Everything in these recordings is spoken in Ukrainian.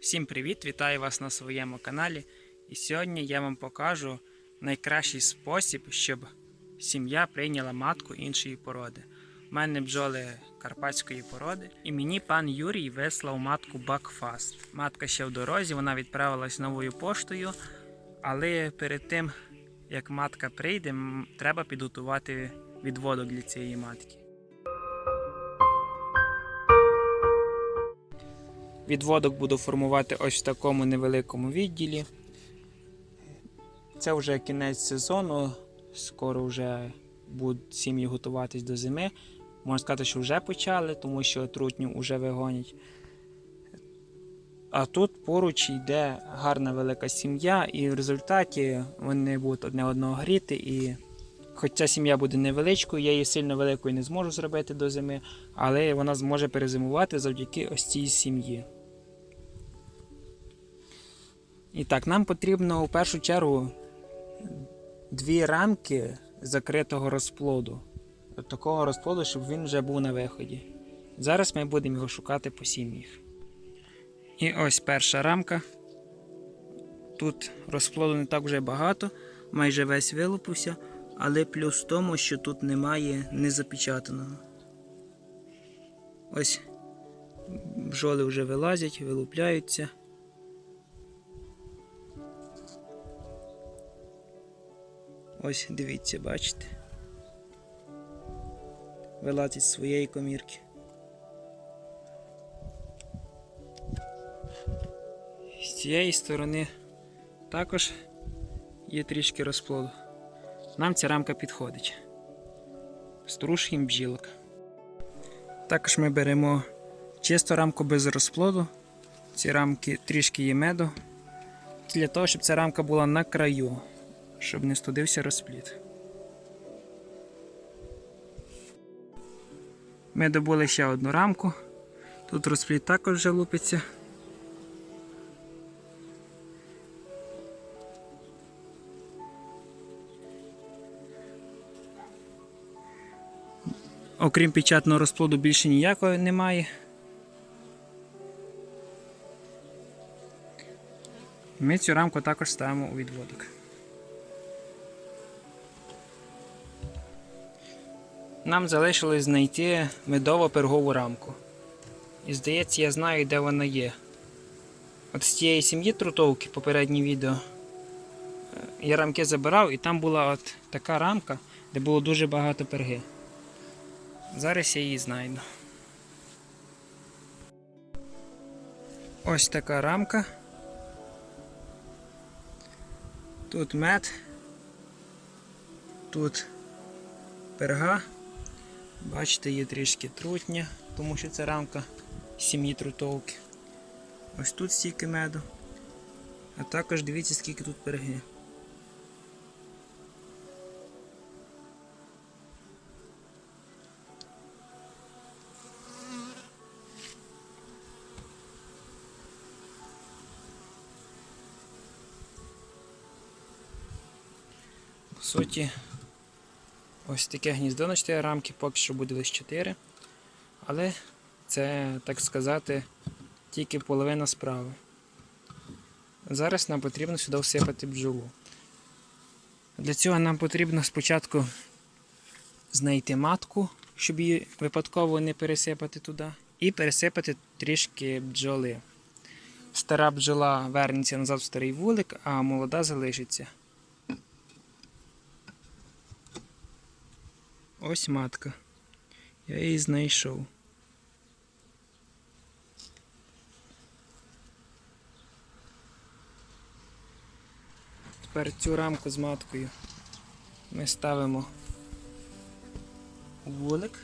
Всім привіт! Вітаю вас на своєму каналі. І сьогодні я вам покажу найкращий спосіб, щоб сім'я прийняла матку іншої породи. У мене бджоли карпатської породи, і мені пан Юрій вислав матку Бакфаст. Матка ще в дорозі, вона відправилась новою поштою, але перед тим як матка прийде, треба підготувати відводок для цієї матки. Відводок буду формувати ось в такому невеликому відділі. Це вже кінець сезону, скоро вже будуть сім'ї готуватись до зими. Можна сказати, що вже почали, тому що трутню вже вигонять. А тут поруч йде гарна велика сім'я, і в результаті вони будуть одне одного гріти. І хоч ця сім'я буде невеличкою, я її сильно великою не зможу зробити до зими, але вона зможе перезимувати завдяки ось цій сім'ї. І так, нам потрібно у першу чергу дві рамки закритого розплоду. От Такого розплоду, щоб він вже був на виході. Зараз ми будемо його шукати по сім'ях. І ось перша рамка. Тут розплоду не так вже багато, майже весь вилупився, але плюс в тому, що тут немає незапечатаного. Ось бджоли вже вилазять, вилупляються. Ось дивіться, бачите. Вилазить з своєї комірки. З цієї сторони також є трішки розплоду. Нам ця рамка підходить. Струшуємо бджілок. Також ми беремо чисту рамку без розплоду. Ці рамки трішки є меду. Для того, щоб ця рамка була на краю щоб не студився розпліт. Ми добули ще одну рамку. Тут розпліт також вже лупиться. Окрім печатного розплоду більше ніякого немає. Ми цю рамку також ставимо у відводок. Нам залишилось знайти медово-пергову рамку. І здається, я знаю, де вона є. От з тієї сім'ї трутовки, попереднє відео, е, я рамки забирав, і там була от така рамка, де було дуже багато перги. Зараз я її знайду. Ось така рамка. Тут мед. Тут перга. Бачите, є трішки трутня, тому що це рамка сім'ї трутовки. Ось тут стільки меду. А також дивіться, скільки тут перги. По суті, Ось таке гніздо на 4 рамки, поки що буде лише 4. Але це, так сказати, тільки половина справи. Зараз нам потрібно сюди всипати бджолу. Для цього нам потрібно спочатку знайти матку, щоб її випадково не пересипати туди, і пересипати трішки бджоли. Стара бджола вернеться назад в старий вулик, а молода залишиться. Ось матка. Я її знайшов. Тепер цю рамку з маткою ми ставимо у вулик.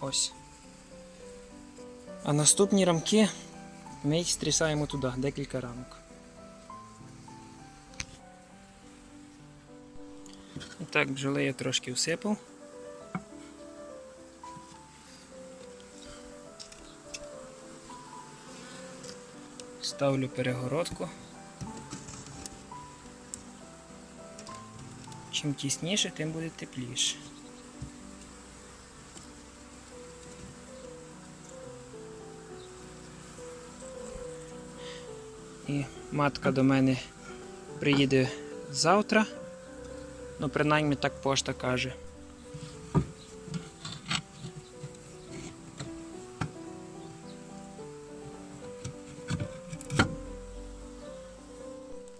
Ось. А наступні рамки ми їх стрісаємо туди, декілька рамок. І так бджоли трошки всипав. Ставлю перегородку. Чим тісніше, тим буде тепліше. І матка до мене приїде завтра. Ну, принаймні так пошта каже.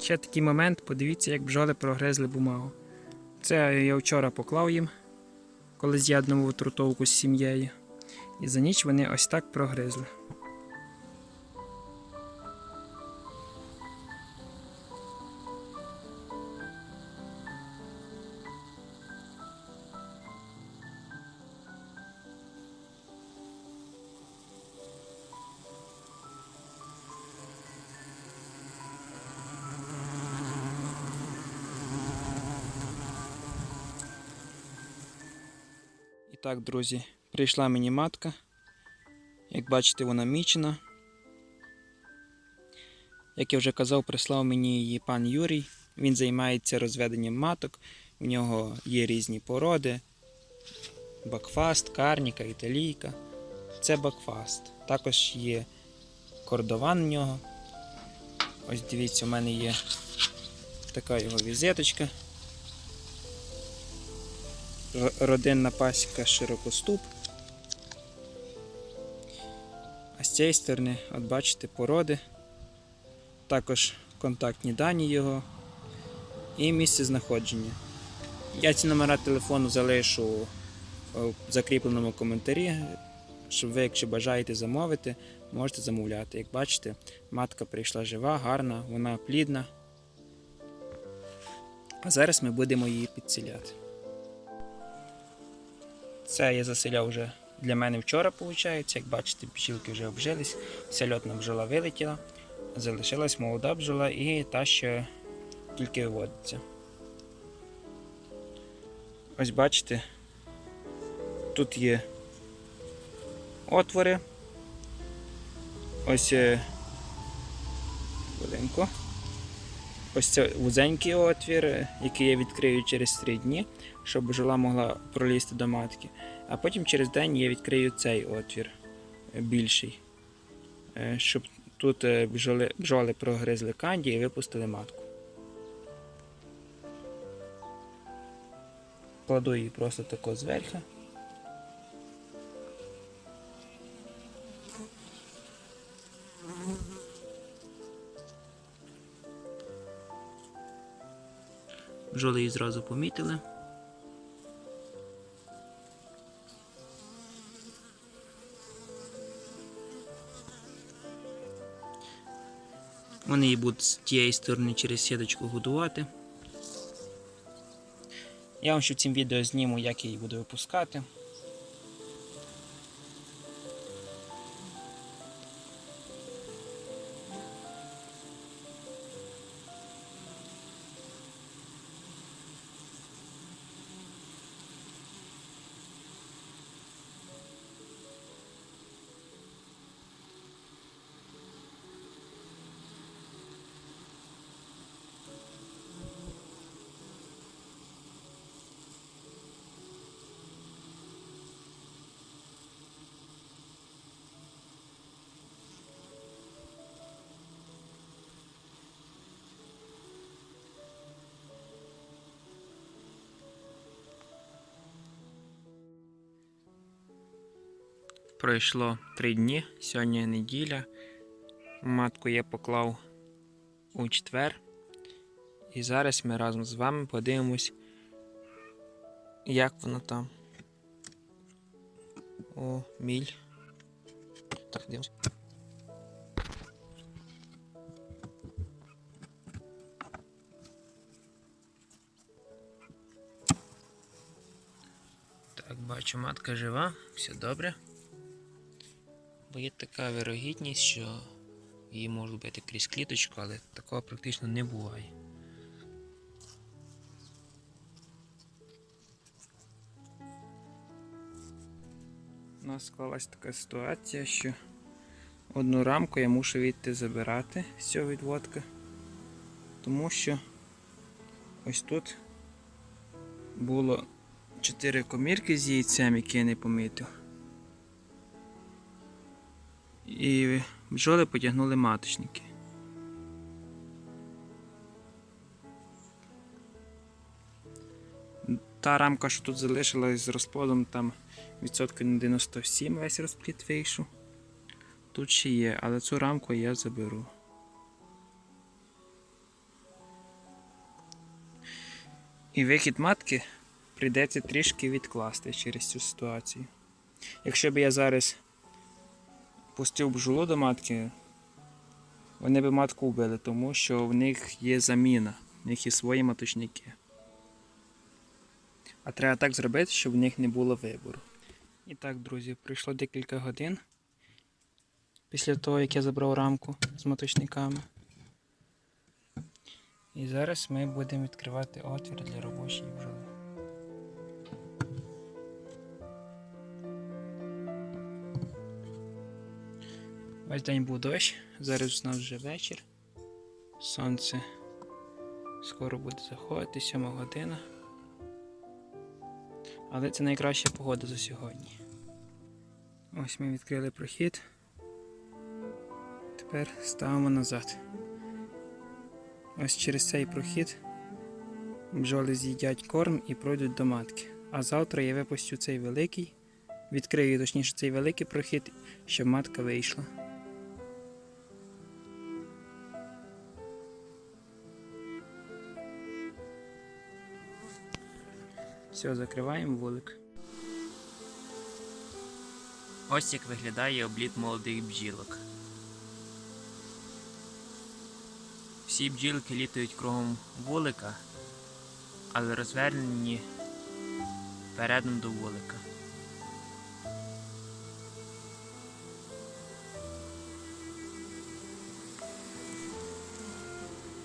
Ще такий момент, подивіться, як бджоли прогризли бумагу. Це я вчора поклав їм, коли з'єднував трутовку з сім'єю. І за ніч вони ось так прогризли. Так, друзі, прийшла мені матка. Як бачите, вона мічена. Як я вже казав, прислав мені її пан Юрій. Він займається розведенням маток. У нього є різні породи: бакфаст, карніка, італійка. Це бакфаст. Також є кордован в нього. Ось дивіться, у мене є така його візиточка. Родинна пасіка широкоступ. А з цієї сторони, от бачите, породи. Також контактні дані його і місце знаходження. Я ці номера телефону залишу е, в закріпленому коментарі, щоб ви, якщо бажаєте замовити, можете замовляти. Як бачите, матка прийшла жива, гарна, вона плідна. А зараз ми будемо її підціляти. Це я заселяв вже для мене вчора, виходить. Як бачите, пчілки вже обжились, вся льотна бджола вилетіла, залишилась молода бджола і та, що тільки виводиться. Ось бачите, тут є отвори. Ось е, хвилинку. Ось це вузенький отвір, який я відкрию через 3 дні, щоб бджола могла пролізти до матки. А потім через день я відкрию цей отвір е, більший, е, щоб тут е, бджоли, бджоли прогризли канді і випустили матку. Кладу її просто тако зверху. Бджоли її зразу помітили. Вони її будуть з тієї сторони через сіточку годувати. Я вам ще в цьому відео зніму, як я її буду випускати. Пройшло три дні, сьогодні неділя. Матку я поклав у четвер. І зараз ми разом з вами подивимось, як воно там. О, міль. Так, дивимось. Так, бачу, матка жива, все добре. Бо є така вирогідність, що її можуть бити крізь кліточку, але такого практично не буває. У нас склалась така ситуація, що одну рамку я мушу відти забирати з цього відводка, тому що ось тут було 4 комірки з яйцем, які я не помітив і бджоли потягнули маточники. Та рамка, що тут залишилась з розплодом, там відсотки на 97 весь розпліт вийшов. Тут ще є, але цю рамку я заберу. І вихід матки прийдеться трішки відкласти через цю ситуацію. Якщо б я зараз пустив бджолу до матки, вони б матку вбили, тому що в них є заміна, в них є свої маточники. А треба так зробити, щоб в них не було вибору. І так, друзі, пройшло декілька годин після того, як я забрав рамку з маточниками. І зараз ми будемо відкривати отвір для робочої бджоли. Весь день був дощ, зараз у нас вже вечір. Сонце скоро буде заходити, 7 година. Але це найкраща погода за сьогодні. Ось ми відкрили прохід. Тепер ставимо назад. Ось через цей прохід бджоли з'їдять корм і пройдуть до матки. А завтра я випустю цей великий, відкрию точніше цей великий прохід, щоб матка вийшла. Все, закриваємо вулик. Ось як виглядає обліт молодих бджілок. Всі бджілки літають кругом вулика, але розвернені передом до вулика.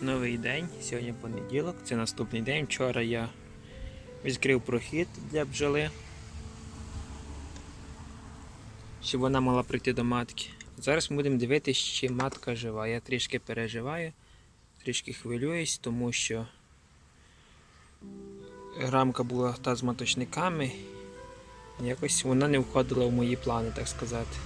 Новий день, сьогодні понеділок, це наступний день. Вчора я відкрив прохід для бджоли, щоб вона могла прийти до матки. Зараз ми будемо дивитися, чи матка жива. Я трішки переживаю, трішки хвилююсь, тому що рамка була та з маточниками. Якось вона не входила в мої плани, так сказати.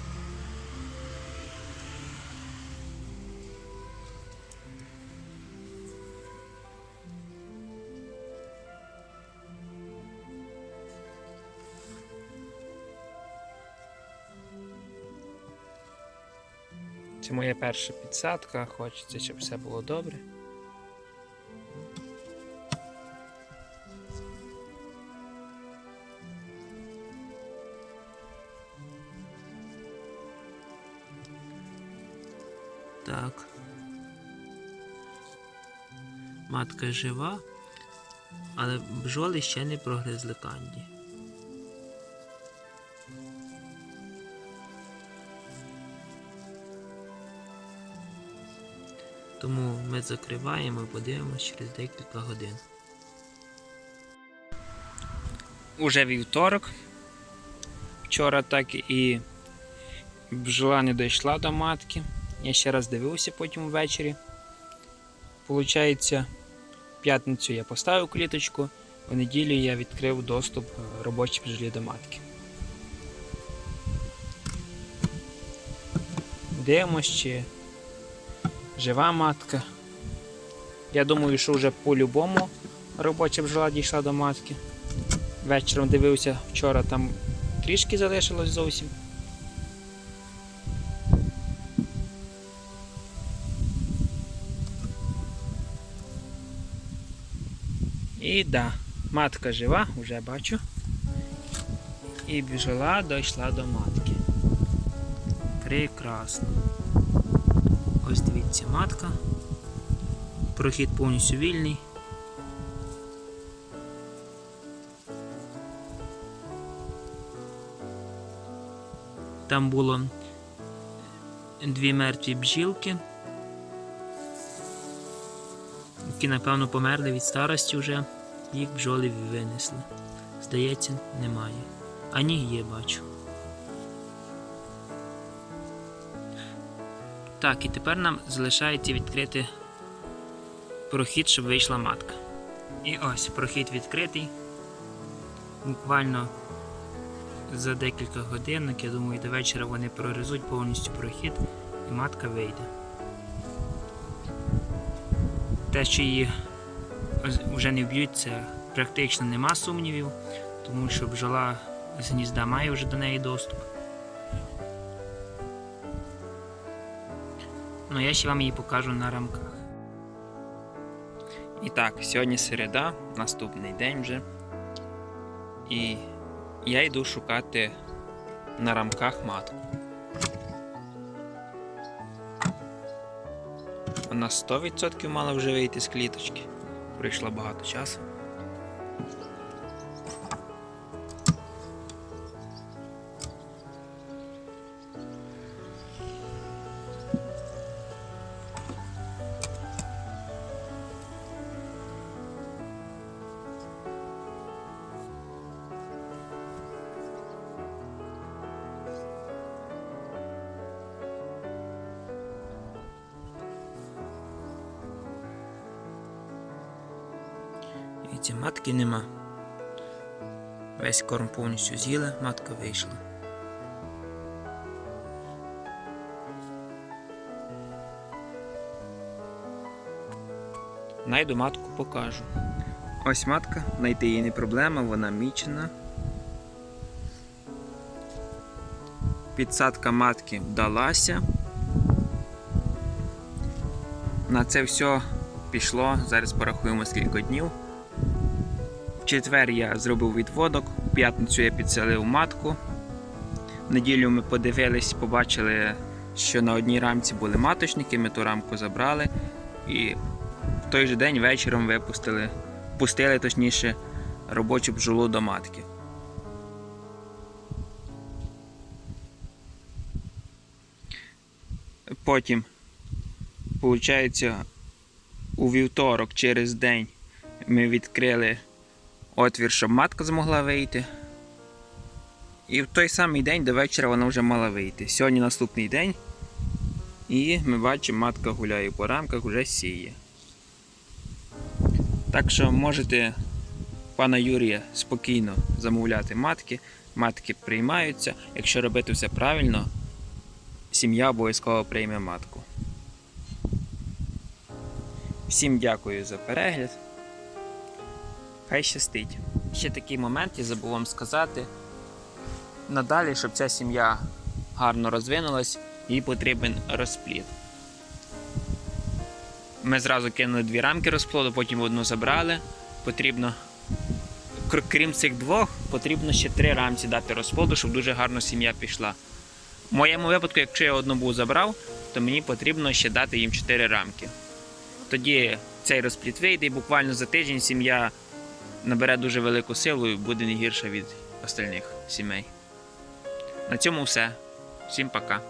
Це моя перша підсадка, хочеться, щоб все було добре. Так. Матка жива, але бджоли ще не прогризли канді. Тому ми закриваємо і подивимося через декілька годин. Уже вівторок. Вчора так і бджола не дійшла до матки. Я ще раз дивився потім ввечері. Получається, в п'ятницю я поставив кліточку, в неділю я відкрив доступ е, робочій бджолі до матки. Дивимось, чи жива матка. Я думаю, що вже по-любому робоча бджола дійшла до матки. Вечором дивився вчора, там трішки залишилось зовсім. І да, матка жива, вже бачу. І бджола дійшла до матки. Прекрасно. Ось дивіться матка. Прохід повністю вільний. Там було дві мертві бджілки, які, напевно, померли від старості вже, їх бджоли винесли. Здається, немає. А ні, є, бачу. Так, і тепер нам залишається відкрити прохід, щоб вийшла матка. І ось прохід відкритий. Буквально за декілька годинок, я думаю, до вечора вони прорізуть повністю прохід і матка вийде. Те, що її вже не вб'ють, це практично нема сумнівів, тому що бджола з гнізда має вже до неї доступ. Ну, я ще вам її покажу на рамках. І так, сьогодні середа, наступний день вже. І я йду шукати на рамках матку. Вона 100% мала вже вийти з кліточки. Пройшло багато часу. І ці матки нема. Весь корм повністю з'їли, матка вийшла. Найду матку покажу. Ось матка, знайти її не проблема, вона мічена. Підсадка матки вдалася. На це все пішло. Зараз порахуємо скільки днів. Четвер я зробив відводок, в п'ятницю я підселив матку. В неділю ми подивились, побачили, що на одній рамці були маточники, ми ту рамку забрали і в той же день вечором випустили, пустили точніше робочу бджолу до матки. Потім, виходить, у вівторок через день ми відкрили отвір, щоб матка змогла вийти. І в той самий день до вечора вона вже мала вийти. Сьогодні наступний день. І ми бачимо, матка гуляє по рамках, вже сіє. Так що можете пана Юрія спокійно замовляти матки. Матки приймаються. Якщо робити все правильно, сім'я обов'язково прийме матку. Всім дякую за перегляд. Хай щастить. Ще такий момент я забув вам сказати. Надалі, щоб ця сім'я гарно розвинулась, їй потрібен розплід. Ми зразу кинули дві рамки розплоду, потім одну забрали. Потрібно, крім цих двох, потрібно ще три рамці дати розплоду, щоб дуже гарно сім'я пішла. В моєму випадку, якщо я одну був забрав, то мені потрібно ще дати їм чотири рамки. Тоді цей розплід вийде і буквально за тиждень сім'я набере дуже велику силу і буде не гірша від остальних сімей. На цьому все. Всім пока.